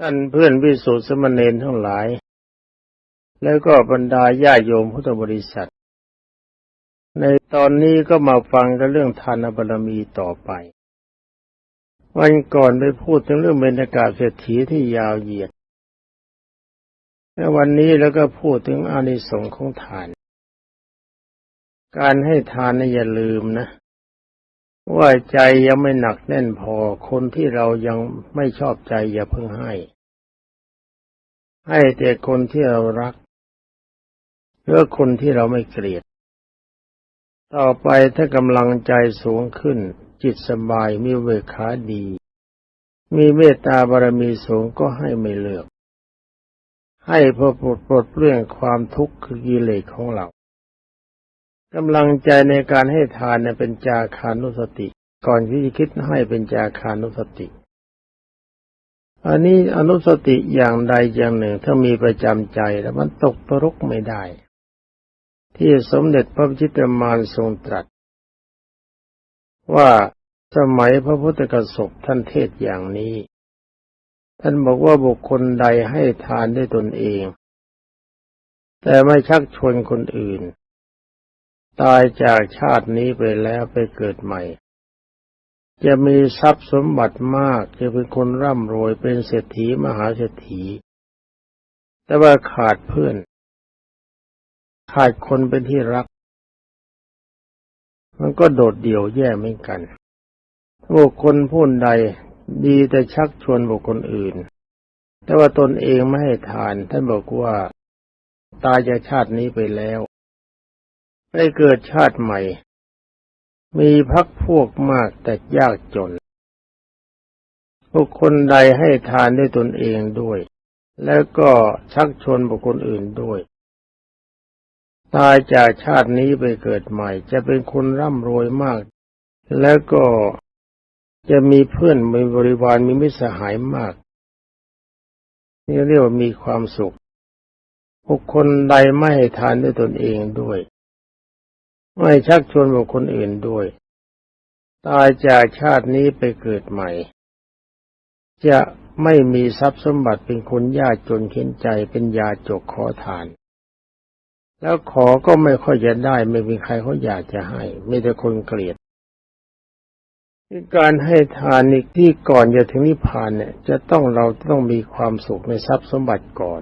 ท่านเพื่อนวิสุทธิสมณเณรทั้งหลาย แล้วก็บรรดาญาโยมพุทธบริษัท ในตอนนี้ก็มาฟังกันเรื่องทานบารมีต่อไป วันก่อนไปพูดถึงเรื่องบรรยากาศเศรษฐีที่ยาวเหยียดและวันนี้แล้วก็พูดถึงอานิสงส์ของทาน การให้ทานนะอย่าลืมนะ ว่าใจยังไม่หนักแน่นพอคนที่เรายังไม่ชอบใจอย่าเพิ่งให้ ให้แต่คนที่เรารักหรือคนที่เราไม่เกลียด ต่อไปถ้ากำลังใจสูงขึ้น จิตสบายมีเวขาดี มีเมตตาบารมีสูงก็ให้ไม่เลือก ให้พอปลดปลดเปลื้องความทุกข์คือกิเลสของเรา กำลังใจในการให้ทานเนี่ยเป็นจาคานุสติ ก่อนที่จะคิดให้เป็นจาคานุสติ อันนี้อนุสติอย่างใดอย่างหนึ่ง ถ้ามีประจำใจแล้วมันตกตรกไม่ได้ ที่สมเด็จพระจิตรมานทรงตรัส ว่าสมัยพระพุทธกสบท่านเทศอย่างนี้ ท่านบอกว่าบุคคลใดให้ทานด้วยตนเอง แต่ไม่ชักชวนคนอื่น ตายจากชาตินี้ไปแล้วไปเกิดใหม่ จะมีทรัพย์สมบัติมากจะเป็นคนร่ำรวยเป็นเศรษฐีมหาเศรษฐี แต่ว่าขาดเพื่อน ขาดคนเป็นที่รัก มันก็โดดเดี่ยวแย่เหมือนกันบุคคลผู้ใดดีแต่ชักชวนบุคคลอื่น แต่ว่าตนเองไม่ให้ทานท่านบอกว่า ตายจากชาตินี้ไปแล้ว ไปเกิดชาติใหม่ มีพักพวกมากแต่ยากจนบุคคลใดให้ทานด้วยตนเองด้วย แล้วก็ชักชวนบุคคลอื่นด้วย ตายจากชาตินี้ไปเกิดใหม่ จะเป็นคนร่ำรวยมาก แล้วก็จะมีเพื่อนมีบริวารมีมิตรสหายมาก นี่เรียกว่ามีความสุขบุคคลใดไม่ให้ทานด้วยตนเองด้วย ไม่ชักชวนบุคคลอื่นด้วย ตายจากชาตินี้ไปเกิดใหม่ จะไม่มีทรัพย์สมบัติเป็นคนยากจนเข็นใจเป็นยาจกขอทาน แล้วขอก็ไม่ค่อยจะได้ไม่มีใครเขาอยากจะให้ไมีแต่คนเกลียดการให้ทานนี่ที่ก่อนจะถึงนิพพานเนี่ย จะต้องเราต้องมีความสุขในทรัพย์สมบัติก่อน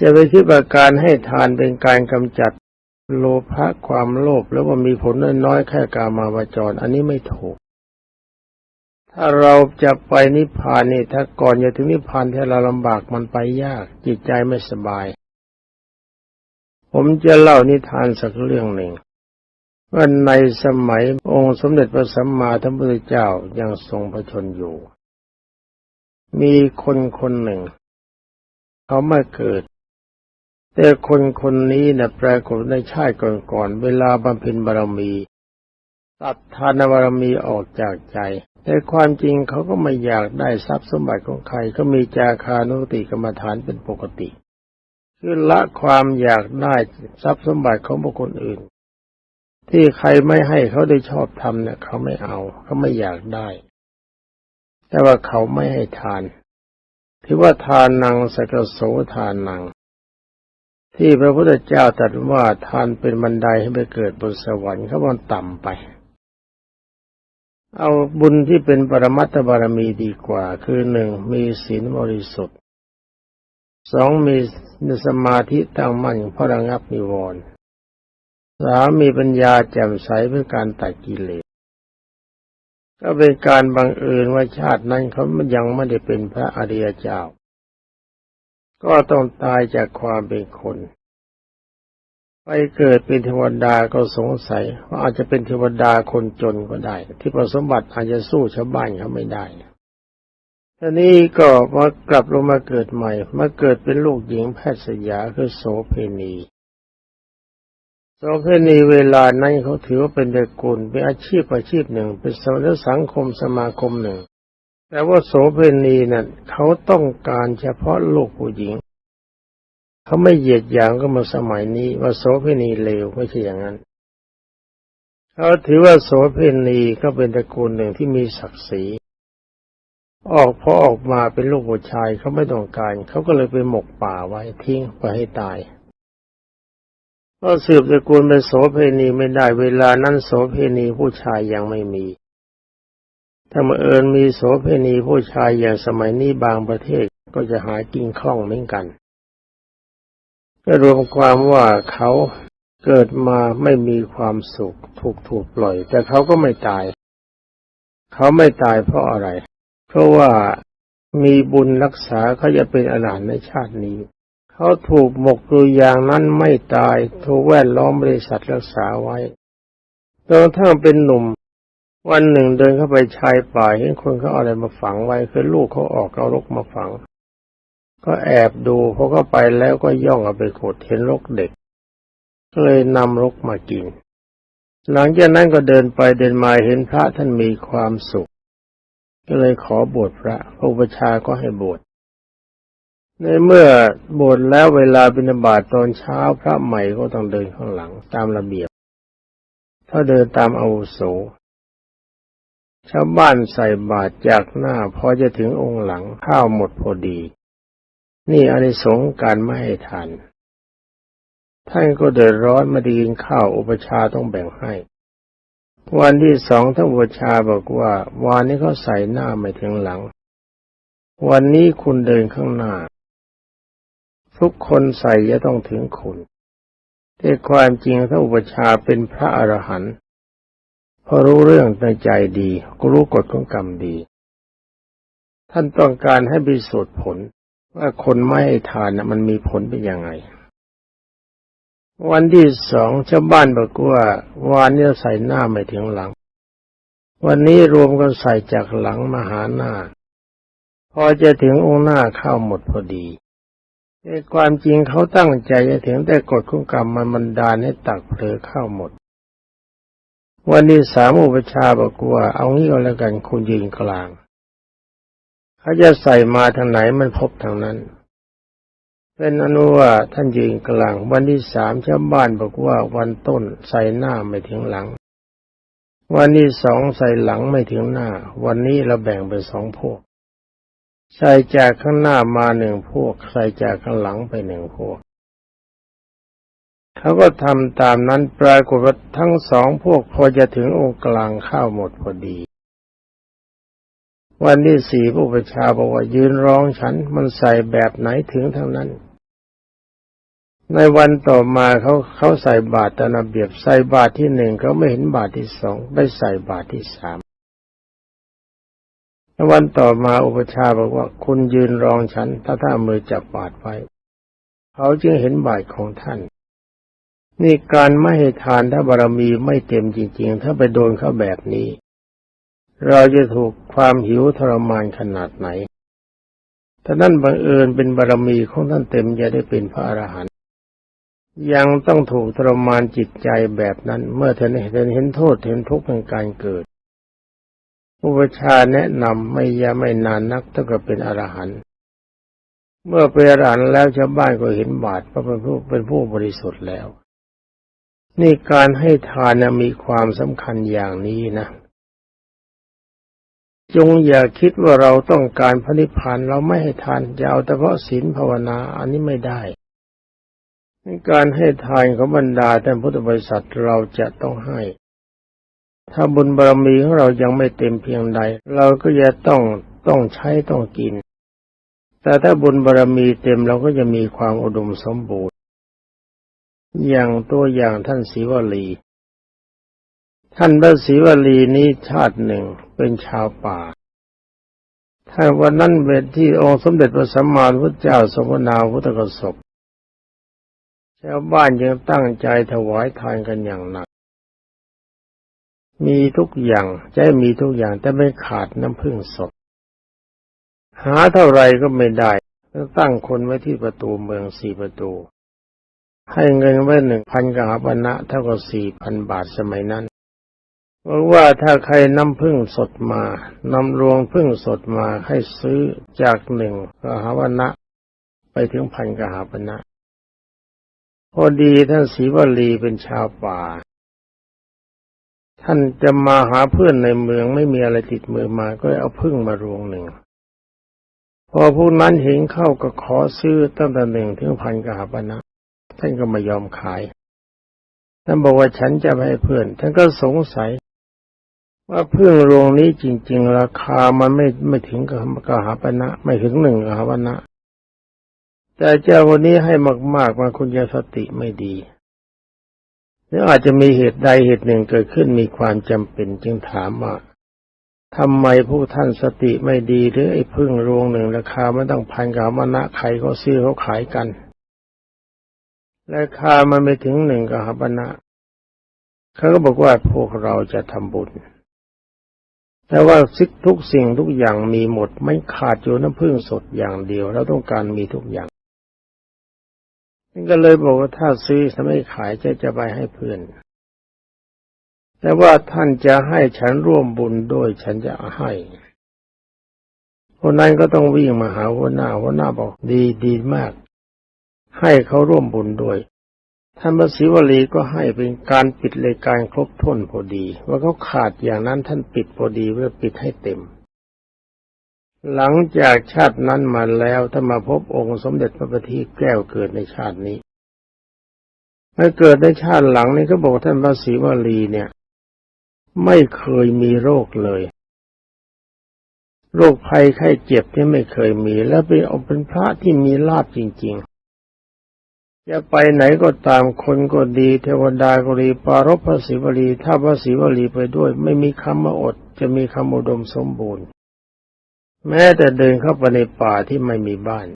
จะไปคิดว่าการให้ทานเป็นการกำจัด โลภะความโลภแล้วว่ามีผลน้อยๆแค่กามาวจร อันนี้ไม่ถูก ถ้าเราจะไปนิพพานนี่ถ้าก่อนจะถึงนิพพานที่เราลำบากมันไปยาก จิตใจไม่สบาย ผมจะเล่านิทานสักเรื่องหนึ่งว่าในสมัยองค์สมเด็จพระสัมมาสัมพุทธเจ้ายังทรงพระชนอยู่ มีคนคนหนึ่ง เขามาเกิด แต่คนคนนี้นะปรากฏในชาติก่อนๆเวลาบำเพ็ญบารมี ตัดทานบารมีออกจากใจ แต่ความจริงเขาก็ไม่อยากได้ทรัพย์สมบัติของใครก็มีจาคานุติกรรมฐานเป็นปกติคือละความอยากได้ทรัพย์สมบัติของบุคคลอื่น ที่ใครไม่ให้เขาได้ชอบทำเนี่ยเขาไม่เอาเขาไม่อยากได้ แต่ว่าเขาไม่ให้ทานที่ว่าทานนางสกโสทานนาง ที่พระพุทธเจ้าตรัสว่าทานเป็นบันไดให้ไปเกิดบนสวรรค์เขาบอกต่ำไป เอาบุญที่เป็นปรมัตถบารมีดีกว่า คือหนึ่งมีศีลบริสุทธิ์สองมีสมาธิตั้งมั่นพระระงับนิวรณ์สามมีปัญญาแจ่มใสเพื่อการตัดกิเลสก็เป็นการบังเอิญว่าชาตินั้นเขายังไม่ได้เป็นพระอริยเจ้า ก็ต้องตายจากความเป็นคน ไปเกิดเป็นเทวดาก็สงสัยว่าอาจจะเป็นเทวดาคนจนก็ได้ ที่ประสมบัติอาจจะสู้ชาวบ้านเขาไม่ได้ทีนี้ก็มากลับลงมาเกิดใหม่ มาเกิดเป็นลูกหญิงแพทย์สยาคือโสเพณีโสเพณีเวลานั้นเขาถือว่าเป็นตระกูลเป็นอาชีพอาชีพหนึ่ง เป็นสังคมสมาคมหนึ่ง แต่ว่าโสเพณีนั่นเขาต้องการเฉพาะลูกผู้หญิง เขาไม่เหยียดหยามก็มาสมัยนี้ว่าโสเพณีเลวไม่ใช่อย่างนั้น เขาถือว่าโสเพณีก็เป็นตระกูลหนึ่งที่มีศักดิ์ศรีออกพอออกมาเป็นลูกผู้ชายเขาไม่ต้องการ เขาก็เลยไปหมกป่าไว้ทิ้งไปให้ตายก็สืบตระกูลเป็นโสเพณีไม่ได้เวลานั้นโสเพณีผู้ชายยังไม่มี ถ้ามาเอิญมีโสเพณีผู้ชายอย่างสมัยนี้บางประเทศก็จะหากินคล่องเหมือนกัน ก็รวมความว่าเขาเกิดมาไม่มีความสุขถูกถูกปล่อย แต่เขาก็ไม่ตาย เขาไม่ตายเพราะอะไร เพราะว่ามีบุญรักษาเขาจะเป็นอรหันต์ในชาตินี้ เขาถูกหมกอยู่อย่างนั้นไม่ตาย ถูกแวดล้อมบริษัทรักษาไว้จนทั่งเป็นหนุ่ม วันหนึ่งเดินเข้าไปชายป่าเห็นคนเขาเอาอะไรมาฝังไว้คือลูกเขาออกเอารกมาฝัง ก็แอบดูพอเข้าไปแล้วก็ย่องเอาไปขดเห็นรกเด็กก็เลยนำรกมากิน หลังจากนั้นก็เดินไปเดินมาเห็นพระท่านมีความสุข ก็เลยขอบวชพระพระอุปชาก็ให้บวชในเมื่อบวชแล้วเวลาบิณฑบาตตอนเช้าพระใหม่ก็ต้องเดินข้างหลังตามระเบียบ ถ้าเดินตามอาวุโส ชาวบ้านใส่บาตรจากหน้าพอจะถึงองค์หลังข้าวหมดพอดี นี่อานิสงส์การไม่ให้ทานท่านก็เดือดร้อนมาดีกินข้าวอุปชาต้องแบ่งให้ วันที่สองท่านอุปชาบอกว่าวันนี้เขาใส่หน้าไม่ถึงหลัง วันนี้คุณเดินข้างหน้า ทุกคนใส่จะต้องถึงคุณแต่ความจริงท่านอุปชาเป็นพระอรหันต์ พอรู้เรื่องในใจดีก็รู้กฎของกรรมดี ท่านต้องการให้พิสูจน์ผล ว่าคนไม่ทานนะมันมีผลเป็นยังไง วันที่สองชาวบ้านบอกว่าวานนี้ใส่หน้าไม่ถึงหลัง วันนี้รวมกันใส่จากหลังมาหาหน้า พอจะถึงองค์หน้าเข้าหมดพอดีแต่ความจริงเขาตั้งใจจะถึงแต่กฎของกรรมมันบันดาลให้ตักเผลอเข้าหมด วันที่สามอุปชาบอกว่า เอางี้ก็แล้วกันคุณยืนกลาง เขาจะใส่มาทางไหนมันพบทางนั้น เป็นอนุว่าท่านยืนกลาง วันที่สามชาวบ้านบอกว่าวันต้นใส่หน้าไม่ถึงหลัง วันที่สองใส่หลังไม่ถึงหน้า วันนี้เราแบ่งเป็นสองพวก ใส่จากข้างหน้ามาหนึ่งพวก ใส่จากข้างหลังไปหนึ่งพวก เขาก็ทำตามนั้นปรากฏว่าทั้งสองพวกพอจะถึงองค์กลางข้าวหมดพอดี วันที่สี่ผู้ประชาบอกว่ายืนร้องฉันมันใส่แบบไหนถึงเท่านั้น ในวันต่อมาเขาเขาใส่บาตรตามระเบียบใส่บาตรที่หนึ่งเขาไม่เห็นบาตรที่สองไปใส่บาตรที่สามในวันต่อมาอุปชาบอกว่าคุณยืนรองฉัน ถ้าถ้ามือจับบาตรไว้ เขาจึงเห็นบาตรของท่าน นี่การไม่ให้ทานถ้าบารมีไม่เต็มจริง ๆ ถ้าไปโดนเขาแบบนี้ เราจะถูกความหิวทรมานขนาดไหนถ้านั่นบังเอิญเป็นบารมีของท่านเต็มจะได้เป็นพระอรหันต์ยังต้องถูกทรมานจิตใจแบบนั้น เมื่อท่านเห็นเห็นโทษเห็นทุกข์ในการเกิดอุปชาแนะนำไม่ยาไม่นานนักเท่ากับเป็นอรหันต์เมื่อเป็นอรหันต์แล้วชาวบ้านก็เห็นบาปว่าเป็นผู้เป็นผู้บริสุทธิ์แล้ว นี่การให้ทานนะมีความสำคัญอย่างนี้นะ จงอย่าคิดว่าเราต้องการพระนิพพานเราไม่ให้ทานจะเอาแต่เพราะศีลภาวนาอันนี้ไม่ได้ในการให้ทานของบรรดาท่านพุทธบริษัทเราจะต้องให้ ถ้าบุญบารมีของเรายังไม่เต็มเพียงใด เราก็จะต้องต้องใช้ต้องกิน แต่ถ้าบุญบารมีเต็มเราก็จะมีความอุดมสมบูรณ์ อย่างตัวอย่างท่านศรีวลี ท่านพระศรีวลีนี้ชาติหนึ่งเป็นชาวป่า ท่านวันนั้นเป็นที่องค์สมเด็จพระสัมมาสัมพุทธเจ้าทรงพระนามพุทธกสบชาวบ้านยังตั้งใจถวายทานกันอย่างหนัก มีทุกอย่างจะมีทุกอย่างแต่ไม่ขาดน้ำพึ่งสด หาเท่าไรก็ไม่ได้ ตั้งคนไว้ที่ประตูเมืองสี่ประตู ให้เงินไว้หนึ่งพันกหาปณะเท่ากับสี่พันบาทสมัยนั้นบอกว่าถ้าใครนำพึ่งสดมานำรวงพึ่งสดมาให้ซื้อจากหนึ่งกหาปณะไปถึงพันกหาปณะพอดีท่านศรีวลีเป็นชาวป่า ท่านจะมาหาเพื่อนในเมืองไม่มีอะไรติดมือมาก็เอาพึ่งมารวงหนึ่ง พอผู้นั้นเห็นเข้าก็ขอซื้อตั้งแต่หนึ่งถึงพันกหาปณะนะ ท่านก็ไม่ยอมขาย ท่านบอกว่าฉันจะไปให้เพื่อน ท่านก็สงสัย ว่าเพื่อนโรงนี้จริง ๆ ราคามันไม่ไม่ถึงกับกหาปณะนะไม่ถึงหนึ่งกหาปณะนะแต่เจ้าวันนี้ให้มากๆมาคุณยาสติไม่ดีหรืออาจจะมีเหตุใดเหตุหนึ่งเกิดขึ้นมีความจำเป็นจึงถามว่าทำไมผู้ท่านสติไม่ดีหรือไอ้พึ่งรวงหนึ่งราคาไม่ต้องพันกับมณะใครเขาซื้อเขาขายกัน ราคามันไม่ถึงหนึ่งกับหบนะเขาก็บอกว่าพวกเราจะทำบุญ แต่ว่าซิกทุกสิ่งทุกอย่างมีหมด ไม่ขาดอยู่น้ำพึ่งสดอย่างเดียว เราต้องการมีทุกอย่างนี่ก็เลยบอกว่าถ้าซื้อจะไม่ขายจะจะไปให้เพื่อน แต่ว่าท่านจะให้ฉันร่วมบุญด้วยฉันจะให้คนนั้นก็ต้องวิ่งมาหาหัวหน้าหัวหน้าบอกดีดีมาก ให้เขาร่วมบุญด้วยท่านพระศิวลีก็ให้เป็นการปิดรายการครบถ้วนพอดี ว่าเขาขาดอย่างนั้นท่านปิดพอดีเพื่อปิดให้เต็ม หลังจากชาตินั้นมาแล้วถ้ามาพบองค์สมเด็จพระบัณฑิตแก้วเกิดในชาตินี้เมื่อเกิดในชาติหลังนี้ก็บอกท่านพระศรีวลีเนี่ย ไม่เคยมีโรคเลย โรคภัยไข้เจ็บที่ไม่เคยมี แล้วเป็นเอาเป็นพระที่มีลาบจริง จะไปไหนก็ตามคนก็ดี เทวดาก็ดีปารพระศิวลีถ้าพระศิวลีไปด้วย ไม่มีคำมาอด จะมีคำอุดมสมบูรณ์ แม้แต่เดินเข้าไปในป่าที่ไม่มีบ้าน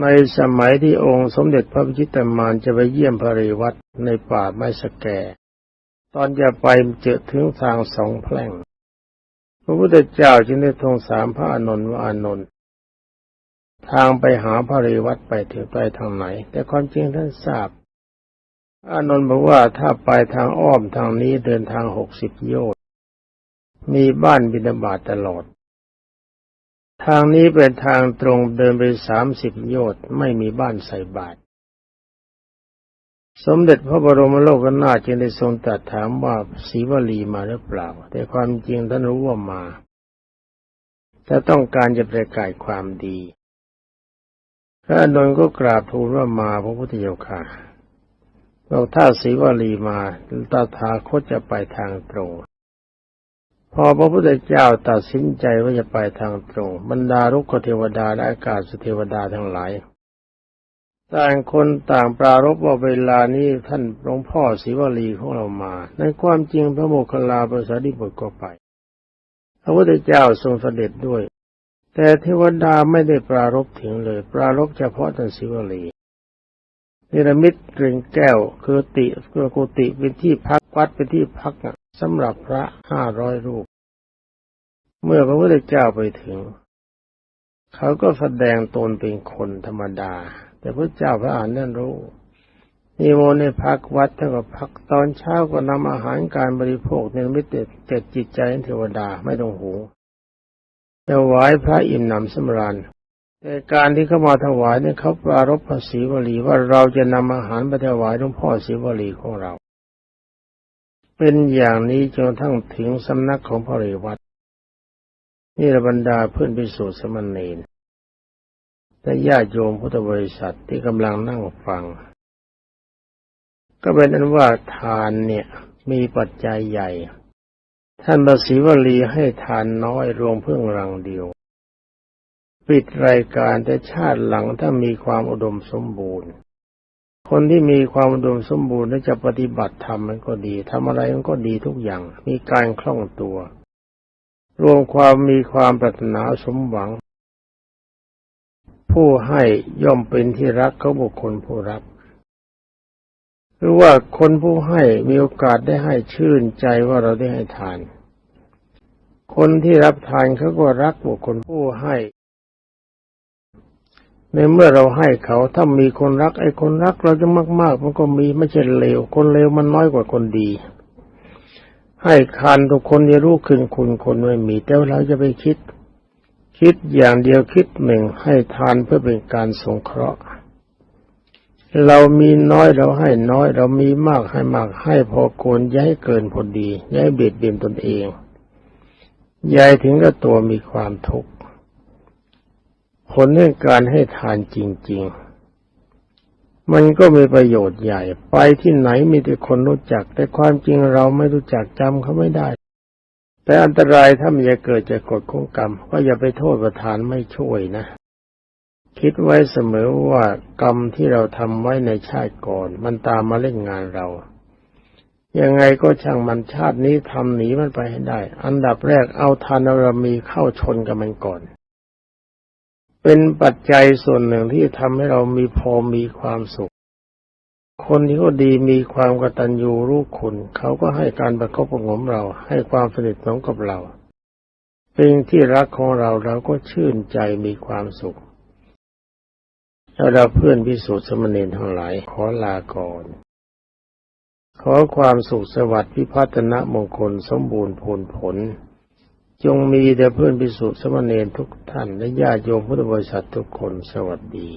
ในสมัยที่องค์สมเด็จพระพิชิตมารจะไปเยี่ยมพระริวัตในป่าไม้สแก ตอนจะไปเจอถึงทางสองแพร่ง พระพุทธเจ้าจึงได้ทรงสามพระอานนท์ว่าอานนท์ ทางไปหาพระริวัตไปถึงไปทางไหน แต่ความจริงท่านทราบ อานนท์บอกว่าถ้าไปทางอ้อมทางนี้เดินทางหกสิบโยชน์มีบ้านบิณฑบาตตลอด ทางนี้เป็นทางตรงเดินไปสามสิบโยชน์ไม่มีบ้านใส่บาตรสมเด็จพระบรมโลกนาถจึงได้ทรงตรัสถามว่าศรีวลีมาหรือเปล่า แต่ความจริงท่านรู้ว่ามา แต่ต้องการจะประกาศความดี ระนนท์ก็กราบทูลว่ามาพระพุทธเจ้าค่ะเราถ้าศรีวลีมาตาถาคตจะไปทางตรง พอพระพุทธเจ้าตัดสินใจว่าจะไปทางตรง บรรดารุกขเทวดาและอากาศเทวดาทั้งหลายต่างคนต่างปรารบว่าเวลานี้ท่านหลวงพ่อศิวลีของเรามา ในความจริงพระโมคคัลลาภาษาดิบุตรก็ไป พระพุทธเจ้าทรงเสด็จด้วย แต่เทวดาไม่ได้ปรารบถึงเลย ปรารบเฉพาะท่านศิวลีเนรมิตเริงแก้วคือติคือกุติเป็นที่พักวัดเป็นที่พักสำหรับพระห้าร้อยรูป เมื่อพระพุทธเจ้าไปถึง เขาก็แสดงตนเป็นคนธรรมดา แต่พระเจ้าพระอานนั่นรู้นิมนต์ในพักวัดเท่ากับพักตอนเช้าก็นำอาหารการบริโภคในมิตเจ็ดจิตใจเทวดาไม่ต้องหู จะไหวพระอิ่มหนำสำราญ แต่การที่เขามาถวายเนี่ยเขาปรารบพระศรีวลีว่าเราจะนำอาหารไปถวายหลวงพ่อศรีวลีของเรา เป็นอย่างนี้จนทั้งถึงสำนักของพระเรวัตนี่ระบรรดาเพื่อนพิสุทธิสมณีนและญาติโยมพุทธบริษัทที่กำลังนั่งฟัง ก็เป็นนั้นว่าทานเนี่ยมีปัจจัยใหญ่ ท่านบศีวลีให้ทานน้อยรวมเพื่องรังเดียว ปิดรายการแต่ชาติหลังถ้ามีความอุดมสมบูรณ์ คนที่มีความอุดมสมบูรณ์และจะปฏิบัติธรรมมันก็ดีทำอะไรมันก็ดีทุกอย่าง มีการคล่องตัว รวมความมีความปรารถนาสมหวัง ผู้ให้ย่อมเป็นที่รักเขาบุคคลผู้รับ หรือว่าคนผู้ให้มีโอกาสได้ให้ชื่นใจว่าเราได้ให้ทาน คนที่รับทานเขาก็รักบุคคลผู้ให้ ในเมื่อเราให้เขาถ้ามีคนรักไอ้คนรักเราจะมาก ๆ มันก็มีไม่ใช่เลว คนเลวมันน้อยกว่าคนดี ให้คานทุกคนจะรู้คืนคุณคนไม่มีแต่เราจะไปคิด คิดอย่างเดียวคิดหนึ่งให้ทานเพื่อเป็นการสงเคราะห์ เรามีน้อยเราให้น้อย เรามีมากให้มากให้พอโกนย้ายเกินพอดีย้ายเบียดเบียนตนเองย้ายถึงกับตัวมีความทุกข์ผลแห่งการให้ทานจริง ๆ มันก็มีประโยชน์ใหญ่ ไปที่ไหนมีแต่คนรู้จัก แต่ความจริงเราไม่รู้จักจำเขาไม่ได้ แต่อันตรายถ้ามันจะเกิดจากกฎของกรรม ก็อย่าไปโทษประธานไม่ช่วยนะ คิดไว้เสมอว่ากรรมที่เราทำไว้ในชาติก่อน มันตามมาเล่นงานเรา ยังไงก็ช่างมันชาตินี้ทำหนีมันไปให้ได้ อันดับแรกเอาทานารมีเข้าชนกับมันก่อน เป็นปัจจัยส่วนหนึ่งที่ทำให้เรามีพอมีความสุข คนที่เขาดีมีความกตัญญูรู้คุณ เขาก็ให้การประคบประงมเรา ให้ความสนิทสนมกับเราเป็นที่รักของเราเราก็ชื่นใจมีความสุข แล้วเราเพื่อนพิสูจน์สมณีทั้งหลายขอลาก่อน ขอความสุขสวัสดิ์พิพัฒนมงคลสมบูรณ์ผลผล จงมีแด่เพื่อนพิสุทธิสมณีทุกท่านและญาติโยมพุทธบริษัททุกคนสวัสดี